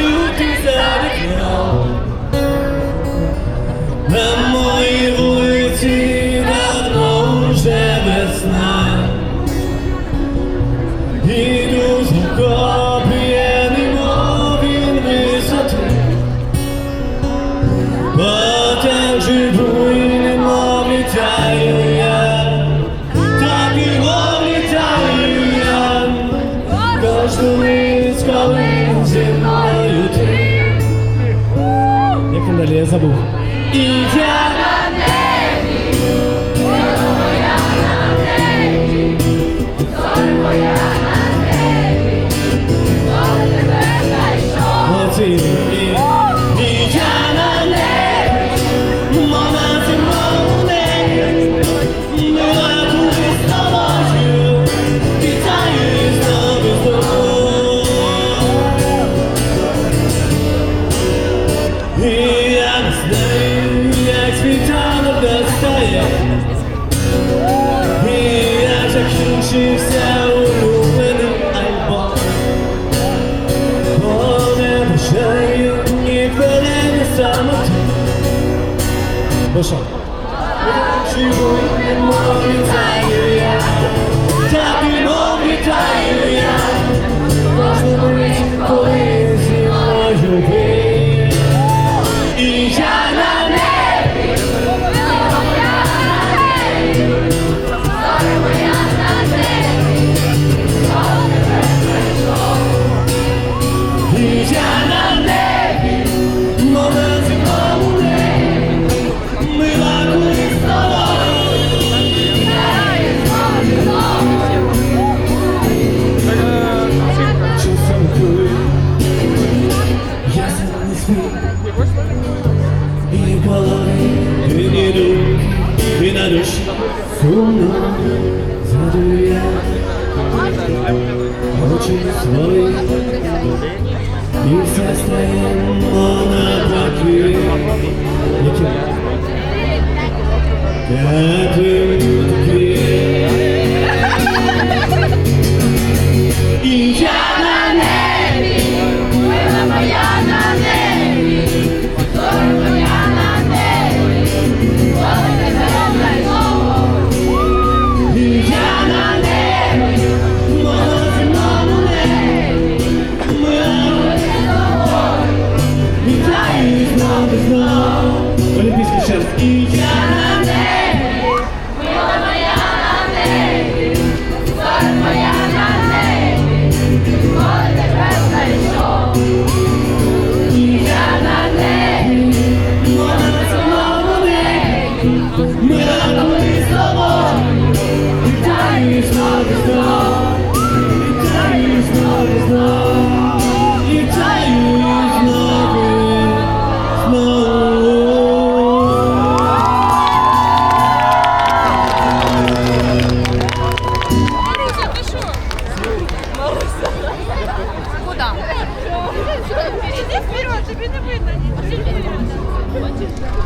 лютый за вікном На моїй вулиці давно вже весна Іду Як там далі, я забув І я Молодці. І, і я на небі, мама зимову небі, мила куди з тобою, вітаю і знову знову. І я закінчився Bir sesleyin bana takip İki Geldim ki İyi Ми радуємо з тобою, вітаю з тобою.